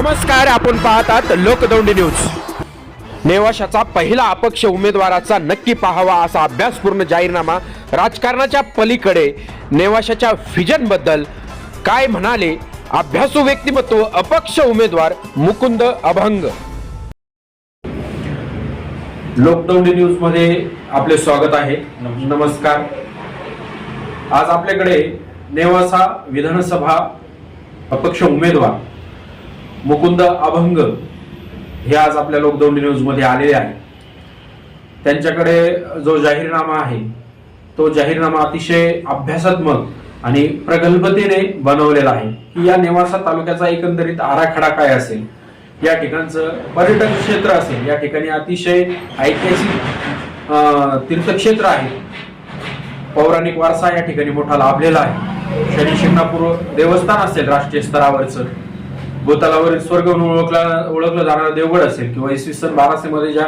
नमस्कार आपण पाहतात लोकदौंडी न्यूज. नेवाशाचा पहिला अपक्ष उमेदवाराचा नक्की पाहावा असा अभ्यासपूर्ण जाहीरनामा राजकारणाच्या पलीकडे नेवाशाच्या व्हिजनबद्दल काय म्हणाले अभ्यासू व्यक्तिमत्व अपक्ष उमेदवार मुकुंद अभंग. लोकदौंडी न्यूजमध्ये आपले स्वागत आहे. नमस्कार. आज आपल्याकडे नेवासा विधानसभा अपक्ष उमेदवार मुकुंद अभंग हे आज आपल्या लोकदौंडी न्यूजमध्ये आलेले आहे. त्यांच्याकडे जो जाहीरनामा आहे तो जाहीरनामा अतिशय अभ्यासात्मक आणि प्रगल्भतेने बनवलेला आहे की या नेवासा तालुक्याचा एकंदरीत आराखडा काय असेल या ठिकाणचं पर्यटन क्षेत्र असेल या ठिकाणी अतिशय ऐतिहासिक तीर्थक्षेत्र आहे. पौराणिक वारसा या ठिकाणी मोठा लाभलेला आहे. शनी शिंगणापूर देवस्थान असेल राष्ट्रीय स्तरावरचं भूतालावरील स्वर्ग म्हणून ओळखला ओळखलं जाणारं देवगड असेल किंवा इसवी सन बाराशे मध्ये ज्या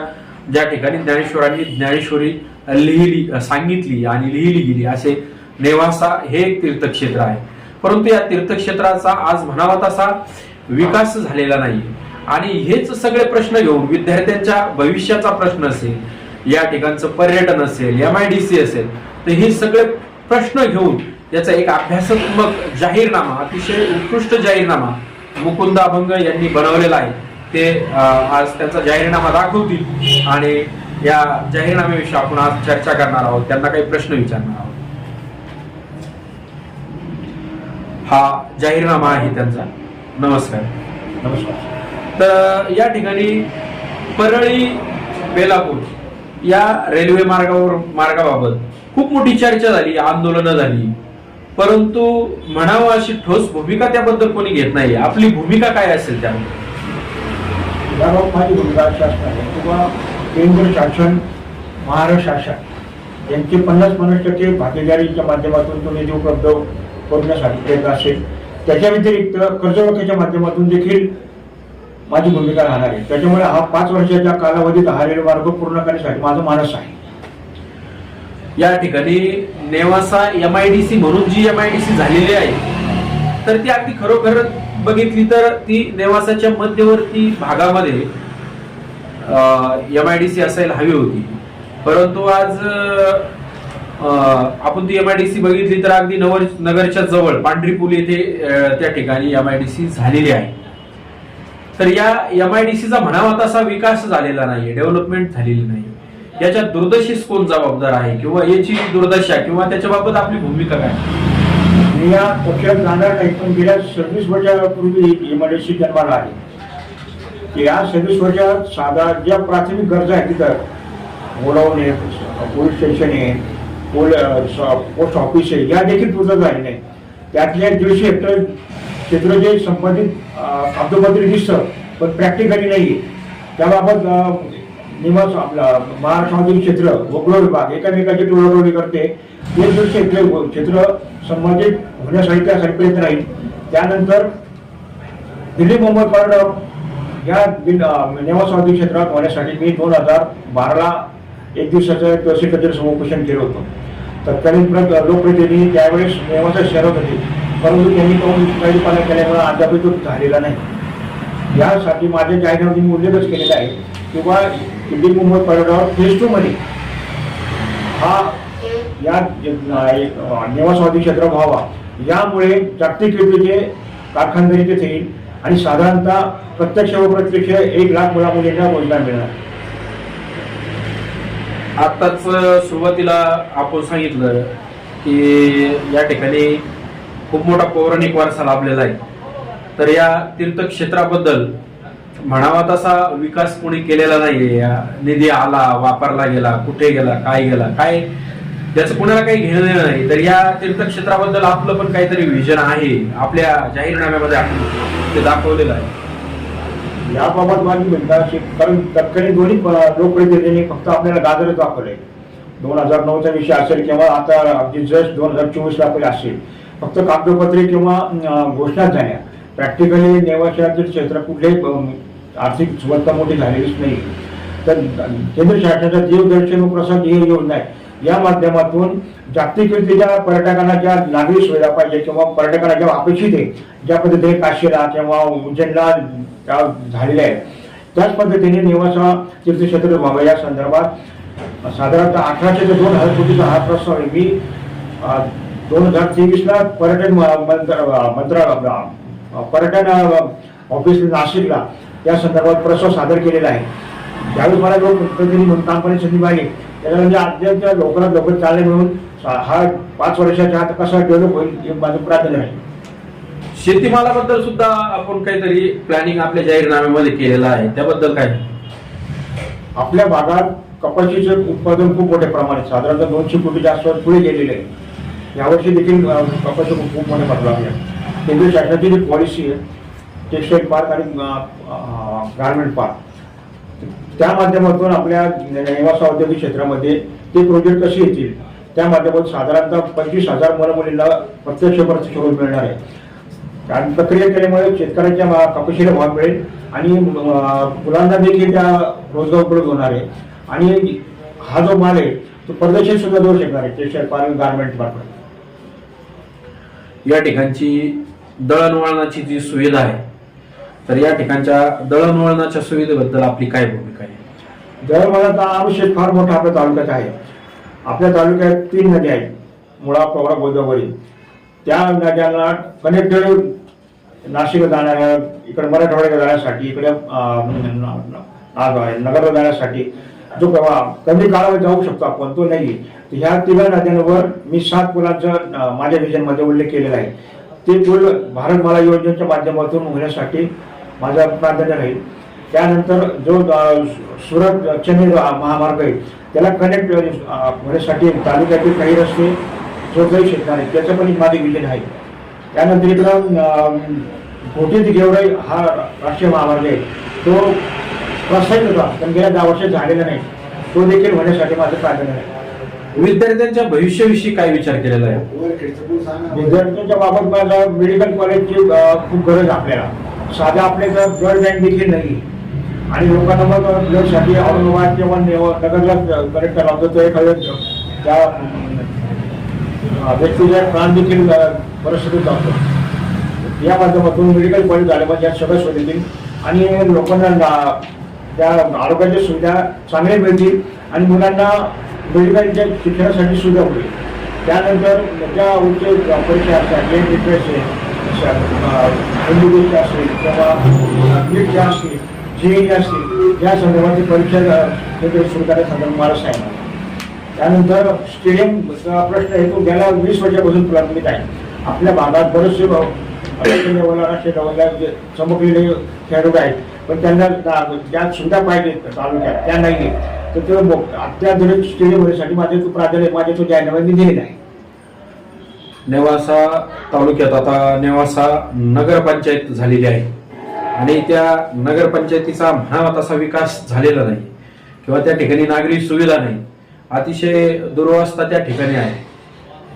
ज्या ठिकाणी ज्ञानेश्वरांनी ज्ञानेश्वरी लिहिली सांगितली आणि लिहिली गेली असे नेवासा हे एक तीर्थक्षेत्र आहे. परंतु या तीर्थक्षेत्राचा आज म्हणावा तसा विकास झालेला नाही. आणि हेच सगळे प्रश्न घेऊन विद्यार्थ्यांच्या भविष्याचा प्रश्न असेल या ठिकाणचं पर्यटन असेल एम आय डी सी असेल तर हे सगळे प्रश्न घेऊन याचा एक अभ्यासात्मक जाहीरनामा अतिशय उत्कृष्ट जाहीरनामा मुकुंद अभंग यांनी बनवलेला आहे. ते आज त्यांचा जाहीरनामा दाखवतील आणि या जाहीरनाम्याविषयी आपण आज चर्चा करणार आहोत. त्यांना काही प्रश्न विचारणार आहोत. हा जाहीरनामा आहे त्यांचा. नमस्कार. नमस्कार. तर या ठिकाणी परळी बेलापूर या रेल्वे मार्गावर मार्गाबाबत खूप मोठी चर्चा झाली आंदोलनं झाली. परंतु म्हणावं अशी ठोस भूमिका त्याबद्दल कोणी घेत नाही आपली भूमिका काय असेल त्यामध्ये? माझी भूमिका अशी असणार आहे. किंवा केंद्र शासन महाराष्ट्र शासन यांची पन्नास पन्नास टक्के भागीदारीच्या माध्यमातून तो निधी उपलब्ध करण्यासाठी प्रयत्न असेल त्याच्या व्यतिरिक्त कर्जरोख्याच्या माध्यमातून देखील माझी भूमिका राहणार आहे. त्याच्यामुळे हा पाच वर्षाच्या कालावधीत हा मार्ग पूर्ण करण्यासाठी माझं मानस आहे. या ठिकाणी Nevasa M I D C म्हणून जी एम आय डी सी झालेली आहे तर ती अगदी खरोखर बघितली तर ती नेवासाच्या मध्यवर्ती भागामध्ये एम आय डी सी असायला हवी होती. परंतु आज आपण ती एम आय डी सी बघितली तर अगदी नवर नगरच्या जवळ पांढरी पूल येथे त्या ठिकाणी एम आय डी सी झालेली आहे. तर या एम आय डी सीचा म्हणावा तसा विकास झालेला नाही डेव्हलपमेंट झालेली नाही याच्या दुर्दशीस कोण जबाबदार आहे? किंवा याची दुर्दशा किंवा त्याच्याबाबत आपली भूमिका काय? मी या पक्षात जाणार नाही पण गेल्या सव्वीस वर्षापूर्वी एमआयडीसी जन्माला आली. या सव्वीस वर्षात साधा ज्या प्राथमिक गरजा आहेत तिथं बोलावणे आहे पोलीस स्टेशन आहे पोल पोस्ट ऑफिस आहे या देखील पूर्ण झाले नाही. त्यातल्या दीडशे हेक्टर क्षेत्र जे संबंधित कागदोपत्री दिसतं पण प्रॅक्टिकली नाही आहे त्याबाबत निवास आपला महाराष्ट्र क्षेत्र वगळ विभाग एकामेकाची टोळाटोळी करते. ते दीडशे क्षेत्र संबंधित होण्यासाठी त्या प्रयत्न राहील. त्यानंतर दिल्ली मुंबई कॉरिडॉर या दिल- क्षेत्रात होण्यासाठी मी दोन हजार बाराला एक दिवसाचं तहसील समुपोषण केलं होतं. तत्कालीन लोकप्रतिनिधी त्यावेळेस नेवासा शहरात होते. परंतु त्यांनी काही पालन केल्यामुळे अद्याप तो झालेला नाही. यासाठी माझ्या जाहिरातीने मी उल्लेखच केलेला आहे किंवा Delhi Mumbai corridor phase two मध्ये हा या निवासवादी क्षेत्र व्हावा. यामुळे जागतिक विक्रीचे कारखानदारी तिथे येईल आणि साधारणतः प्रत्यक्ष व प्रत्यक्ष एक लाख मुला मुलींना रोजगार मिळणार. आताच सुरुवातीला आपण सांगितलं की या ठिकाणी खूप मोठा पौराणिक वारसा लाभलेला आहे. तर या तीर्थक्षेत्राबद्दल म्हणावा तसा विकास कोणी केलेला नाहीये. निधी आला वापरला गेला कुठे गेला काय गेला काय? त्याचं कोणाला काही घेणं देणं नाही. तर या तीर्थक्षेत्राबद्दल आपलं पण काहीतरी विजन आहे. आपल्या जाहीरनाम्यामध्ये आपण ते दाखवलेलं आहे. याबाबत माझी म्हणता अशी कारण तत्कालीन दोन्ही लोकप्रतिनिधींनी फक्त आपल्याला गाजरच दाखवलंय दोन हजार नऊचा विषय असेल किंवा आता अगदी जस्ट दोन हजार चोवीसला पण असेल. फक्त कागदपत्रे किंवा अं, घोषणाच झाल्या. प्रॅक्टिकली नेवाशातील क्षेत्र कुठल्याही आर्थिक सुबत्ता मोठी झालेलीच नाही. तर केंद्र शासनाचा देवदर्शन प्रसाद ही योजना आहे. या माध्यमातून जागतिकरित्या पर्यटकांना ज्या नागरी सुविधा पाहिजे किंवा पर्यटकांना ज्या अपेक्षित आहे ज्या पद्धतीने काशीला किंवा उज्जैनला झालेल्या आहेत. त्याच पद्धतीने निवासा तीर्थक्षेत्र व्हावं. या संदर्भात साधारणतः अठराशे ते दोन हजार कोटीचा हा प्रस्ताव आहे. मी दोन हजार तेवीसला पर्यटन मंत्र मंत्र पर्यटन ऑफिस नाशिकला या संदर्भात प्रस्ताव सादर केलेला आहे. ज्यावेळी मला लोक प्रतिनिधी म्हणून काम करण्याची संधी मिळाली त्याला म्हणजे अद्याप लवकरात लवकर चालणे मिळून हा पाच वर्षाच्या आत कसा डेव्हलप होईल हे माझं प्राधान्य आहे. शेतीमालाबद्दल सुद्धा आपण काहीतरी प्लॅनिंग आपल्या जाहीरनाम्यामध्ये केलेलं आहे. त्याबद्दल काय? आपल्या भागात कपाशीचं उत्पादन खूप मोठ्या प्रमाणात साधारणतः दोनशे कोटीच्या आसपास पुढे गेलेले आहे. यावर्षी देखील कपाशी खूप मोठ्या प्रमाणात आहे. केंद्र शासनाची जी पॉलिसी आहे टेक्सटाईल पार्क आणि गार्मेंट पार्क. त्या माध्यमातून आपल्या निवास औद्योगिक क्षेत्रामध्ये ते प्रोजेक्ट कसे येतील त्या माध्यमातून साधारणतः पंचवीस हजार मुलामुलींना प्रत्यक्ष प्रत्यक्ष रोज मिळणार आहे. कारण प्रक्रिया केल्यामुळे शेतकऱ्यांच्या मा- कपाशीला भाव मिळेल आणि मुलांना देखील त्या रोजगार उपलब्ध होणार आहे. आणि हा जो माल आहे तो परदेशात सुद्धा जाऊ शकणार आहे टेक्सटाईल पार्क गार्मेंट पार्क या ठिकाणची दळणवळणाची जी सुविधा आहे तर या ठिकाणच्या दळणवळणाच्या सुविधेबद्दल आपली काय भूमिका आहे? दळणवळणाचा अभिषेक फार मोठा आपल्या तालुक्यात आहे. आपल्या तालुक्यात तीन नद्या आहेत. मुळा प्रवरा गोदावरी. त्या नद्यांना कनेक्टेड नाशिक जाणाऱ्या इकडे मराठवाड्याला जाण्यासाठी इकडे अं, नगरला जाण्यासाठी जो प्रवाह कमी काळावर जाऊ शकतो आपण तो नाही तर ह्या तिघा नद्यांवर मी सात पुलांचा माझ्या विजनमध्ये उल्लेख केलेला आहे. ते पूल भारतमाला योजनेच्या माध्यमातून होण्यासाठी माझा प्राधान्य राहील त्यानंतर जो सुरत चेन्नई जो महामार्ग आहे त्याला कनेक्ट होण्यासाठी तालुक्यातील काही रस्ते जोडले शकणार आहेत त्याचं पण एक माझे विजन आहे. त्यानंतर इकडं अ, घोटी ते गेवराई हा राष्ट्रीय महामार्ग आहे. तो प्रस्तावित होता पण गेल्या दहा वर्षात झालेला नाही. तो देखील होण्यासाठी माझं प्राधान्य आहे. विद्यार्थ्यांच्या भविष्याविषयी काय विचार केलेला आहे? विद्यार्थ्यांच्या बाबत माझा मेडिकल कॉलेजची खूप गरज आहे आपल्याला. साध्या आपल्याकडे ब्लड बँक देखील नाही आणि लोकांना मग ब्लडसाठी औरंगाबाद किंवा नगरला कनेक्ट करावं लागतं. तो एखाद्या त्या व्यक्तीच्या प्राण देखील परिस्थितीत जातो. या माध्यमातून मेडिकल कॉलेज झाले पाहिजे या सगळ्या सोयीतील आणि लोकांना त्या आरोग्याच्या सुविधा चांगल्या मिळतील आणि मुलांना मेडिकलच्या शिक्षणासाठी सुविधा होईल. त्यानंतर त्या उच्च परीक्षा असतात एम बी एस असतील किंवा नीटच्या असतील जेई असतील या संदर्भातील परीक्षा अ, हे सुरू करण्याच्या मला सांगणार त्यानंतर स्टेडियम प्रश्न आहे तो गेल्या वीस वर्षापासून प्रलंबित आहे. आपल्या भागात बरेचसे भाऊ लेवलला राष्ट्रीय लेवलला चमकलेले खेळाडू आहेत पण त्यांना ज्या सुविधा पाहिजेत तालुक्यात त्या नाही आहेत तर ते अत्याधुनिक स्टेडियम होण्यासाठी माझे तो प्राधान्य माझे तो जाहीरनामा दिलेला आहे नेवासा तालुक्यात आता नेवासा नगरपंचायत झालेली आहे. आणि त्या नगरपंचायतीचा म्हणावा तसा विकास झालेला नाही. किंवा त्या ठिकाणी नागरी सुविधा नाही. अतिशय दुर्वस्था त्या ठिकाणी आहे.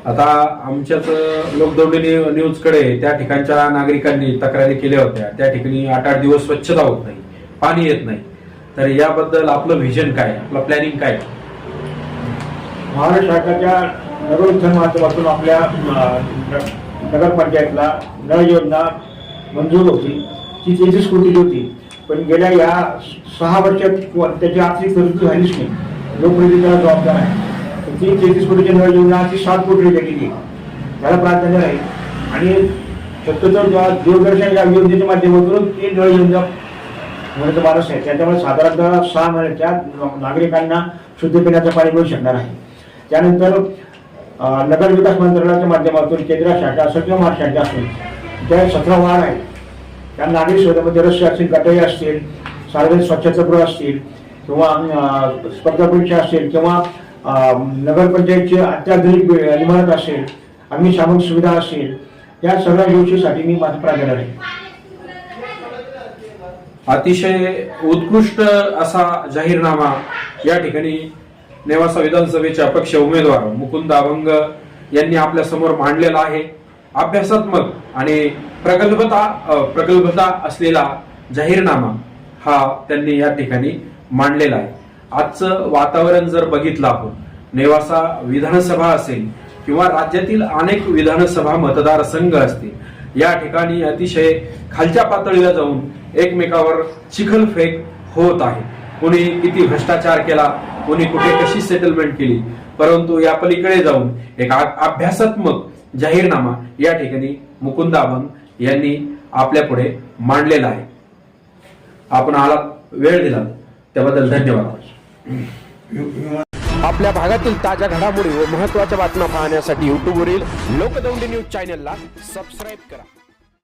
आता आमच्याच लोकदौंडी न्यू- न्यूजकडे त्या ठिकाणच्या नागरिकांनी तक्रारी केल्या होत्या. त्या ठिकाणी आठ आठ दिवस स्वच्छता होत नाही. पाणी येत नाही. तर याबद्दल आपलं व्हिजन काय? आपलं प्लॅनिंग काय? महाराष्ट्र सरकारच्या नगर उत्थान माध्यमातून आपल्या नगरपंचायतला नळ योजना मंजूर होती. ती तेहतीस कोटीची होती? पण गेल्या या सहा वर्षात त्याची आर्थिक प्रवृत्ती झालीच नाही. लोकप्रतिनिधी त्याला जबाबदार आहे. ती तेहतीस कोटीची नळ योजना ती सात कोटी गेलेली. त्याला प्राधान्य राहील आणि शक्यतो दूरदर्शन या योजनेच्या माध्यमातून ती नळ योजना होण्याचा माणूस आहे. त्याच्यामुळे साधारणतः सहा महिन्याच्या नागरिकांना शुद्ध पिण्याचं पाणी मिळू शकणार आहे. त्यानंतर नगर विकास मंत्रालयाच्या माध्यमातून केंद्र शाखा असेल किंवा महाराष्ट्र शाखा असेल ज्या सतरा वाहन आहेत त्या नागरिक सुविधामध्ये रस्ते असतील गटई असतील सार्वजनिक स्वच्छतागृह असतील किंवा स्पर्धा परीक्षा असतील किंवा नगरपंचायतची अत्याधुनिक इमारत असेल अग्निशामक सुविधा असेल या सगळ्या गोष्टीसाठी मी माझं प्राधान्य आहे. अतिशय उत्कृष्ट असा जाहीरनामा या ठिकाणी नेवासा विधानसभेचे अपक्ष उमेदवार मुकुंद अभंग यांनी आपल्यासमोर मांडलेला आहे. अभ्यासात्मक आणि प्रगल्भता प्रगल्भता असलेला जाहीरनामा हा त्यांनी या ठिकाणी मांडलेला आहे. आजचं वातावरण जर बघितलं आपण नेवासा विधानसभा असेल किंवा राज्यातील अनेक विधानसभा मतदारसंघ असतील या ठिकाणी अतिशय खालच्या पातळीला जाऊन एकमेकावर चिखलफेक होत आहे. कोणी किती भ्रष्टाचार केला कोणी कुठे कशी सेटलमेंट केली परंतु या पलीकडे जाऊन एक अभ्यासात्मक जाहीरनामा या ठिकाणी मुकुंद अभंग यांनी आपल्या पुढे मांडलेला आहे. आपण आला वेळ दिला त्याबद्दल धन्यवाद. आपल्या भागातील ताज्या घडामोडी व महत्त्वाच्या बातम्या पाहण्यासाठी युट्यूबवरील लोकदौंडी न्यूज चॅनलला सबस्क्राईब करा.